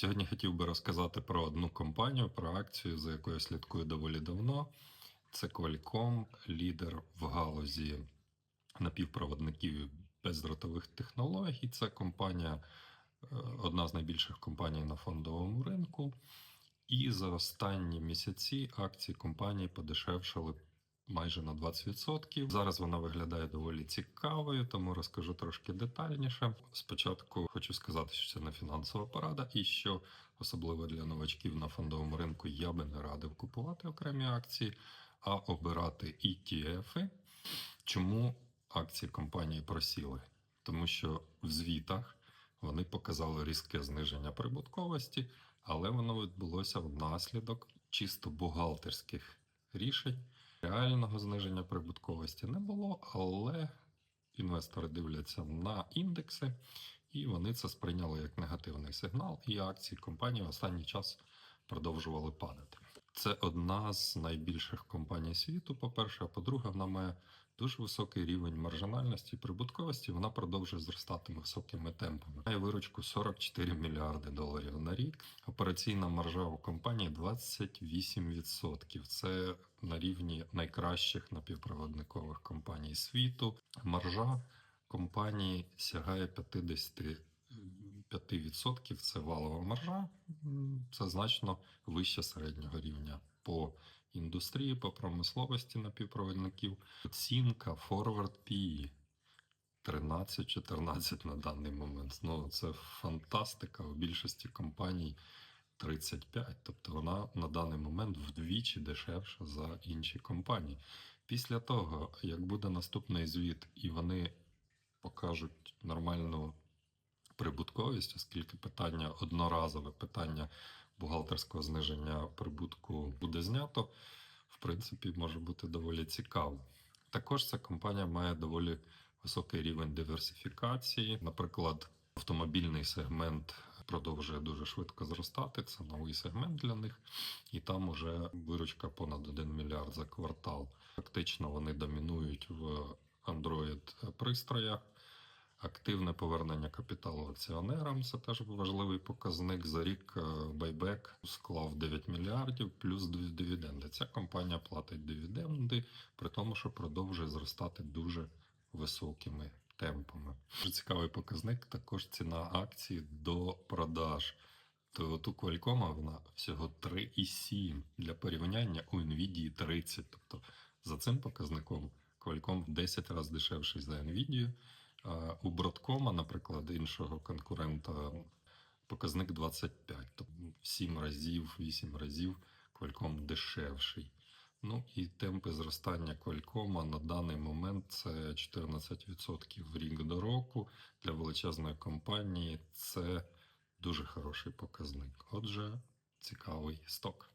Сьогодні хотів би розказати про одну компанію, про акцію, за якою я слідкую доволі давно. Це Qualcomm, лідер в галузі напівпроводників бездротових технологій. Це компанія, е, одна з найбільших компаній на фондовому ринку. І за останні місяці акції компанії подешевшали майже на 20%. Зараз вона виглядає доволі цікавою, тому розкажу трошки детальніше. Спочатку хочу сказати, що це не фінансова порада, і що особливо для новачків на фондовому ринку я би не радив купувати окремі акції, а обирати ETF. Чому акції компанії просіли? Тому що в звітах вони показали різке зниження прибутковості, але воно відбулося внаслідок чисто бухгалтерських рішень. Реального зниження прибутковості не було, але інвестори дивляться на індекси, і вони це сприйняли як негативний сигнал, і акції компанії в останній час продовжували падати. Це одна з найбільших компаній світу. По-перше, а по-друге, вона має дуже високий рівень маржинальності і прибутковості. Вона продовжує зростати високими темпами. Має виручку 44 мільярди доларів на рік. Операційна маржа у компанії 28%. Це на рівні найкращих напівпроводникових компаній світу. Маржа компанії сягає 50 5% це валова маржа, це значно вище середнього рівня по індустрії, по промисловості напівпровідників. Оцінка Forward PE 13-14 на даний момент. Ну, це фантастика у більшості компаній 35. Тобто вона на даний момент вдвічі дешевша за інші компанії. Після того, як буде наступний звіт, і вони покажуть нормальну прибутковість, оскільки питання одноразове питання бухгалтерського зниження прибутку буде знято, в принципі, може бути доволі цікаво. Також ця компанія має доволі високий рівень диверсифікації. Наприклад, автомобільний сегмент продовжує дуже швидко зростати. Це новий сегмент для них, і там уже виручка понад 1 мільярд за квартал. Фактично вони домінують в Android пристроях. Активне повернення капіталу акціонерам це теж важливий показник. За рік е, байбек склав 9 мільярдів плюс дивіденди. Ця компанія платить дивіденди, при тому, що продовжує зростати дуже високими темпами. Цікавий показник також ціна акції до продаж. То от у Qualcomm вона всього 3,7 для порівняння у Nvidia 30. Тобто за цим показником Qualcomm в 10 разів дешевший за Nvidia. У Broadcom, наприклад, іншого конкурента, показник 25, тобто 7 разів, 8 разів Qualcomm дешевший. Ну і темпи зростання Qualcomm на даний момент це 14% в рік до року. Для величезної компанії це дуже хороший показник. Отже, цікавий сток.